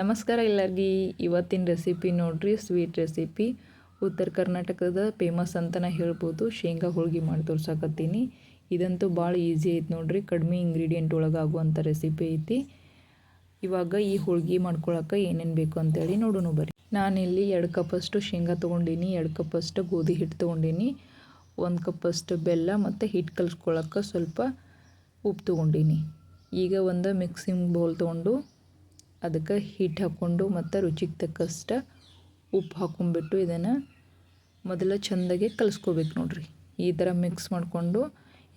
ನಮಸ್ಕಾರ ಎಲ್ಲರಿಗೆ. ಇವತ್ತಿನ ರೆಸಿಪಿ ನೋಡ್ರಿ ಸ್ವೀಟ್ ರೆಸಿಪಿ ಉತ್ತರ ಕರ್ನಾಟಕದ ಫೇಮಸ್ ಅಂತಲೇ ಹೇಳ್ಬೋದು. ಶೇಂಗಾ ಹೋಳ್ಗೆ ಮಾಡಿ ತೋರ್ಸಕತ್ತೀನಿ. ಇದಂತೂ ಭಾಳ ಈಸಿ ಐತೆ ನೋಡ್ರಿ. ಕಡಿಮೆ ಇಂಗ್ರೀಡಿಯೆಂಟ್ ಒಳಗಾಗುವಂಥ ರೆಸಿಪಿ ಐತಿ. ಇವಾಗ ಈ ಹೋಳ್ಗೆ ಮಾಡ್ಕೊಳಕ್ಕೆ ಏನೇನು ಬೇಕು ಅಂತೇಳಿ ನೋಡೋಣ ಬರ್ರಿ. ನಾನಿಲ್ಲಿ ಎರಡು ಕಪ್ಪಷ್ಟು ಶೇಂಗಾ ತೊಗೊಂಡೀನಿ, ಎರಡು ಕಪ್ಪಷ್ಟು ಗೋಧಿ ಹಿಟ್ಟು ತೊಗೊಂಡೀನಿ, ಒಂದು ಕಪ್ಪಷ್ಟು ಬೆಲ್ಲ ಮತ್ತು ಹಿಟ್ಟು ಕಲಿಸ್ಕೊಳಕ್ಕೆ ಸ್ವಲ್ಪ ಉಪ್ಪು ತೊಗೊಂಡೀನಿ. ಈಗ ಒಂದು ಮಿಕ್ಸಿಂಗ್ ಬೌಲ್ ತೊಗೊಂಡು ಅದಕ್ಕೆ ಹಿಟ್ಟು ಹಾಕ್ಕೊಂಡು ಮತ್ತು ರುಚಿಗೆ ತಕ್ಕಷ್ಟು ಉಪ್ಪು ಹಾಕ್ಕೊಂಬಿಟ್ಟು ಇದನ್ನು ಮೊದಲು ಚೆಂದಾಗೆ ಕಲಿಸ್ಕೋಬೇಕು ನೋಡ್ರಿ. ಈ ಥರ ಮಿಕ್ಸ್ ಮಾಡಿಕೊಂಡು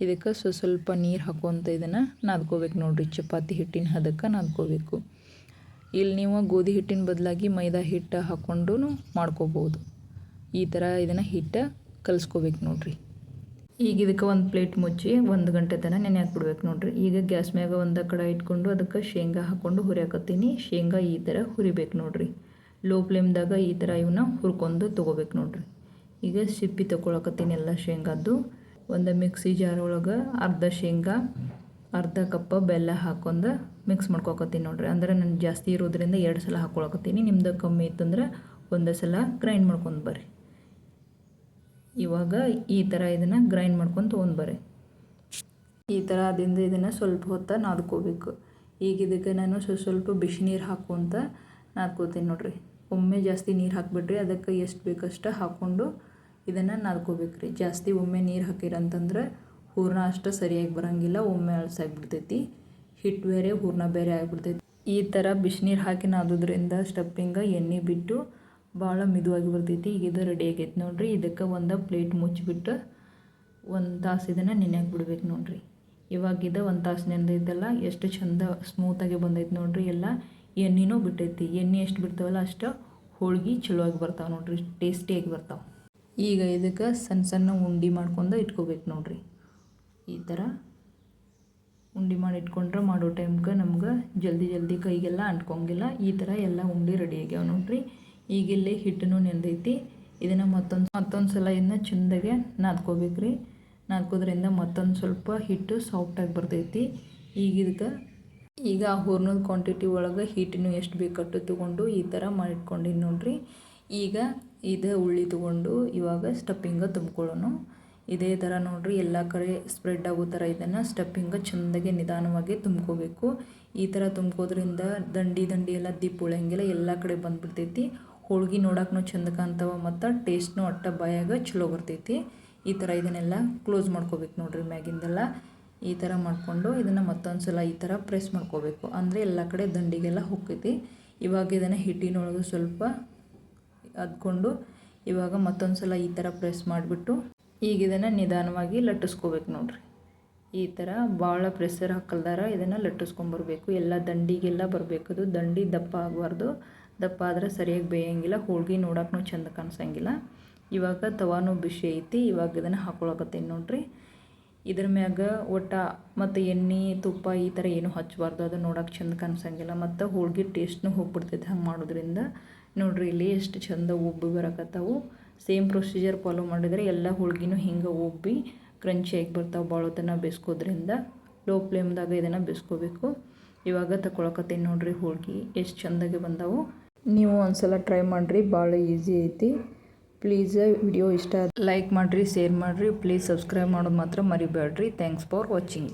ಇದಕ್ಕೆ ಸ್ವ ಸ್ವಲ್ಪ ನೀರು ಹಾಕುವಂಥ ಇದನ್ನು ನಾದ್ಕೋಬೇಕು ನೋಡ್ರಿ. ಚಪಾತಿ ಹಿಟ್ಟಿನ ಹದಕ್ಕೆ ನಾದ್ಕೋಬೇಕು. ಇಲ್ಲಿ ನೀವು ಗೋಧಿ ಹಿಟ್ಟಿನ ಬದಲಾಗಿ ಮೈದಾ ಹಿಟ್ಟು ಹಾಕ್ಕೊಂಡು ಮಾಡ್ಕೋಬೋದು. ಈ ಥರ ಇದನ್ನು ಹಿಟ್ಟು ಕಲಿಸ್ಕೋಬೇಕು ನೋಡ್ರಿ. ಈಗ ಇದಕ್ಕೆ ಒಂದು ಪ್ಲೇಟ್ ಮುಚ್ಚಿ ಒಂದು ಗಂಟೆ ತನಕ ನೆನೆ ಹಾಕ್ಬಿಡ್ಬೇಕು ನೋಡ್ರಿ. ಈಗ ಗ್ಯಾಸ್ ಮ್ಯಾಗ ಒಂದು ಕಡೆ ಇಟ್ಕೊಂಡು ಅದಕ್ಕೆ ಶೇಂಗಾ ಹಾಕ್ಕೊಂಡು ಹುರಿಯಾಕತ್ತೀನಿ ಶೇಂಗಾ ಈ ಥರ ಹುರಿಬೇಕು ನೋಡ್ರಿ. ಲೋ ಫ್ಲೇಮ್ದಾಗ ಈ ಥರ ಇವನ್ನ ಹುರ್ಕೊಂಡು ತೊಗೋಬೇಕು ನೋಡ್ರಿ. ಈಗ ಸಿಪ್ಪಿ ತೊಗೊಳಕತ್ತೀನಿ ಎಲ್ಲ ಶೇಂಗಾದ್ದು. ಒಂದು ಮಿಕ್ಸಿ ಜಾರ್ ಒಳಗೆ ಅರ್ಧ ಶೇಂಗಾ, ಅರ್ಧ ಕಪ್ಪ ಬೆಲ್ಲ ಹಾಕೊಂಡು ಮಿಕ್ಸ್ ಮಾಡ್ಕೊಕತ್ತೀನಿ ನೋಡ್ರಿ. ಅಂದ್ರೆ ನಾನು ಜಾಸ್ತಿ ಇರೋದ್ರಿಂದ ಎರಡು ಸಲ ಹಾಕ್ಕೊಳಕತ್ತೀನಿ ನಿಮ್ದು ಕಮ್ಮಿ ಇತ್ತಂದ್ರೆ ಒಂದೇ ಸಲ ಗ್ರೈಂಡ್ ಮಾಡ್ಕೊಂಡು ಬರ್ರಿ. ಇವಾಗ ಈ ಥರ ಇದನ್ನು ಗ್ರೈಂಡ್ ಮಾಡ್ಕೊಂಡು ತೊಗೊಂಡ್ಬರ್ರಿ ಈ ಥರ ಅದಿಂದ ಇದನ್ನು ಸ್ವಲ್ಪ ಹೊತ್ತು ನಾದ್ಕೋಬೇಕು. ಈಗ ಇದಕ್ಕೆ ನಾನು ಸ್ವಲ್ಪ ಸ್ವಲ್ಪ ಬಿಸಿ ನೀರು ಹಾಕುವಂತ ನಾದ್ಕೋತೀನಿ ನೋಡ್ರಿ. ಒಮ್ಮೆ ಜಾಸ್ತಿ ನೀರು ಹಾಕ್ಬಿಡ್ರಿ ಅದಕ್ಕೆ ಎಷ್ಟು ಬೇಕಷ್ಟು ಹಾಕ್ಕೊಂಡು ಇದನ್ನು ನಾದ್ಕೋಬೇಕು ರೀ ಜಾಸ್ತಿ ಒಮ್ಮೆ ನೀರು ಹಾಕಿರಂತಂದ್ರೆ ಹೂರ್ಣ ಅಷ್ಟು ಸರಿಯಾಗಿ ಬರೋಂಗಿಲ್ಲ, ಒಮ್ಮೆ ಅಳಸಾಗ್ಬಿಡ್ತೈತಿ. ಹಿಟ್ಟು ಬೇರೆ, ಹೂರ್ಣ ಬೇರೆ ಆಗಿಬಿಡ್ತೈತಿ. ಈ ಥರ ಬಿಸಿನೀರು ಹಾಕಿ ನಾದೋದ್ರಿಂದ ಸ್ಟಪ್ಪಿಂಗ ಎಣ್ಣೆ ಬಿಟ್ಟು ಭಾಳ ಮಿದುವಾಗಿ ಬರ್ತೈತಿ, ಈಗ ಇದು ರೆಡಿ ಆಗೈತೆ ನೋಡಿರಿ. ಇದಕ್ಕೆ ಒಂದು ಪ್ಲೇಟ್ ಮುಚ್ಚಿಬಿಟ್ಟು ಒಂದು ತಾಸು ಇದನ್ನು ನೆನೆಯಾಗಿ ಬಿಡ್ಬೇಕು ನೋಡಿರಿ. ಇವಾಗ ಇದು ಒಂದು ತಾಸು ನೆನೆದೈತಲ್ಲ ಎಷ್ಟು ಚಂದ ಸ್ಮೂತಾಗಿ ಬಂದೈತೆ ನೋಡಿರಿ. ಎಲ್ಲ ಎಣ್ಣೆನೂ ಬಿಟ್ಟೈತಿ. ಎಣ್ಣೆ ಎಷ್ಟು ಬಿಡ್ತಾವಲ್ಲ ಅಷ್ಟು ಹೋಳ್ಗೆ ಚಲೋವಾಗಿ ಬರ್ತಾವೆ ನೋಡಿರಿ ಟೇಸ್ಟಿಯಾಗಿ ಬರ್ತಾವೆ. ಈಗ ಇದಕ್ಕೆ ಸಣ್ಣ ಸಣ್ಣ ಉಂಡೆ ಮಾಡ್ಕೊಂಡು ಇಟ್ಕೋಬೇಕು ನೋಡಿರಿ. ಈ ಥರ ಉಂಡೆ ಮಾಡಿ ಇಟ್ಕೊಂಡ್ರೆ ಮಾಡೋ ಟೈಮ್ಗೆ ನಮ್ಗೆ ಜಲ್ದಿ ಜಲ್ದಿ ಕೈಗೆಲ್ಲ ಅಂಟ್ಕೊಂಗಿಲ್ಲ. ಈ ಥರ ಎಲ್ಲ ಉಂಡೆ ರೆಡಿ ಆಗ್ಯಾವ ನೋಡ್ರಿ. ಈಗ ಇಲ್ಲಿ ಹಿಟ್ಟನ್ನು ನೆಂದೈತಿ ಇದನ್ನು ಮತ್ತೊಂದು ಮತ್ತೊಂದು ಸಲ ಇದನ್ನ ಚೆಂದಾಗೆ ನಾದ್ಕೋಬೇಕು ರೀ ನಾದ್ಕೋದ್ರಿಂದ ಮತ್ತೊಂದು ಸ್ವಲ್ಪ ಹಿಟ್ಟು ಸಾಫ್ಟಾಗಿ ಬರ್ತೈತಿ. ಈಗ ಇದಕ್ಕೆ ಈಗ ಆ ಹೂರ್ಣದ ಕ್ವಾಂಟಿಟಿ ಒಳಗೆ ಹಿಟ್ಟನ್ನು ಎಷ್ಟು ಬೇಕಟ್ಟು ತೊಗೊಂಡು ಈ ಥರ ಮಾಡಿಟ್ಕೊಂಡಿನಿ ನೋಡ್ರಿ. ಈಗ ಇದು ಉಳ್ಳಿ ತೊಗೊಂಡು ಇವಾಗ ಸ್ಟಪ್ಪಿಂಗ ತುಂಬ್ಕೊಳ್ಳೋಣ ಇದೇ ಥರ ನೋಡ್ರಿ ಎಲ್ಲ ಕಡೆ ಸ್ಪ್ರೆಡ್ ಆಗೋ ಥರ ಇದನ್ನು ಸ್ಟಪ್ಪಿಂಗ ಚೆಂದಾಗಿ ನಿಧಾನವಾಗಿ ತುಂಬ್ಕೋಬೇಕು. ಈ ಥರ ತುಂಬ್ಕೋದ್ರಿಂದ ದಂಡಿ ದಂಡಿ ಎಲ್ಲ ದೀಪ ಉಳಂಗಿಲ್ಲ ಎಲ್ಲ ಕಡೆ ಬಂದ್ಬಿಡ್ತೈತಿ. ಹೋಳ್ಗೆ ನೋಡಕ್ಕೂ ಚಂದ ಕಾಣ್ತಾವ ಮತ್ತು ಟೇಸ್ಟ್ನು ಅಟ್ಟ ಬಾಯಾಗ ಚಲೋ ಬರ್ತೈತಿ. ಈ ಥರ ಇದನ್ನೆಲ್ಲ ಕ್ಲೋಸ್ ಮಾಡ್ಕೋಬೇಕು ನೋಡ್ರಿ ಮ್ಯಾಗಿಂದೆಲ್ಲ. ಈ ಥರ ಮಾಡಿಕೊಂಡು ಇದನ್ನು ಮತ್ತೊಂದು ಸಲ ಈ ಥರ ಪ್ರೆಸ್ ಮಾಡ್ಕೋಬೇಕು. ಅಂದರೆ ಎಲ್ಲ ಕಡೆ ದಂಡಿಗೆಲ್ಲ ಹೊಕ್ಕೈತಿ. ಇವಾಗ ಇದನ್ನು ಹಿಟ್ಟಿನೊಳಗೆ ಸ್ವಲ್ಪ ಅದ್ಕೊಂಡು ಇವಾಗ ಮತ್ತೊಂದು ಸಲ ಈ ಥರ ಪ್ರೆಸ್ ಮಾಡಿಬಿಟ್ಟು ಈಗ ಇದನ್ನು ನಿಧಾನವಾಗಿ ಲಟ್ಟಿಸ್ಕೋಬೇಕು ನೋಡ್ರಿ. ಈ ಥರ ಭಾಳ ಪ್ರೆಸ್ಸರ್ ಹಾಕಲ್ದಾರ ಇದನ್ನು ಲಟ್ಟಿಸ್ಕೊಂಬರ್ಬೇಕು. ಎಲ್ಲ ದಂಡಿಗೆಲ್ಲ ಬರಬೇಕದು ದಂಡಿ ದಪ್ಪ ಆಗಬಾರ್ದು. ದಪ್ಪ ಆದರೆ ಸರಿಯಾಗಿ ಬೇಯಂಗಿಲ್ಲ, ಹೋಳ್ಗೆ ನೋಡೋಕ್ಕೂ ಚಂದ ಕಾಣಿಸಂಗಿಲ್ಲ. ಇವಾಗ ತವಾನು ಬಿಸಿ ಐತಿ, ಇವಾಗ ಇದನ್ನು ಹಾಕೊಳಕತ್ತೀನಿ ನೋಡ್ರಿ. ಇದ್ರ ಮ್ಯಾಗ ಒಟ್ಟ ಮತ್ತು ಎಣ್ಣೆ, ತುಪ್ಪ ಈ ಥರ ಏನು ಹಚ್ಚಬಾರ್ದು ಅದು ನೋಡೋಕೆ ಚಂದ ಕಾಣಿಸಂಗಿಲ್ಲ. ಮತ್ತು ಹೋಳ್ಗೆ ಟೇಸ್ಟ್ನು ಹೋಗ್ಬಿಡ್ತೈತೆ ಹಂಗೆ ಮಾಡೋದ್ರಿಂದ. ನೋಡ್ರಿ ಇಲ್ಲಿ ಎಷ್ಟು ಚಂದ ಉಬ್ಬಿ ಬರಕತ್ತಾವು. ಸೇಮ್ ಪ್ರೊಸೀಜರ್ ಫಾಲೋ ಮಾಡಿದರೆ ಎಲ್ಲ ಹೋಳ್ಗಿನೂ ಹಿಂಗೆ ಉಬ್ಬಿ ಕ್ರಂಚಿಯಾಗಿ ಬರ್ತಾವೆ ಭಾಳ ಹೊತ್ತನ ಬೇಯಿಸ್ಕೋದ್ರಿಂದ ಲೋ ಫ್ಲೇಮ್ದಾಗ ಇದನ್ನು ಬೇಸ್ಕೋಬೇಕು. ಇವಾಗ ತಗೊಳಕತ್ತೀನಿ ನೋಡ್ರಿ ಹೋಳ್ಗೆ, ಎಷ್ಟು ಚಂದಾಗಿ ಬಂದಾವು. ನೀವು ಒಂದ್ಸಲ ಟ್ರೈ ಮಾಡಿರಿ, ಭಾಳ ಈಸಿ ಐತಿ. ಪ್ಲೀಸ್ ವಿಡಿಯೋ ಇಷ್ಟ ಲೈಕ್ ಮಾಡಿರಿ ಶೇರ್ ಮಾಡಿರಿ. ಪ್ಲೀಸ್ ಸಬ್ಸ್ಕ್ರೈಬ್ ಮಾಡೋದು ಮಾತ್ರ ಮರಿಬೇಡ್ರಿ ಥ್ಯಾಂಕ್ಸ್ ಫಾರ್ ವಾಚಿಂಗ್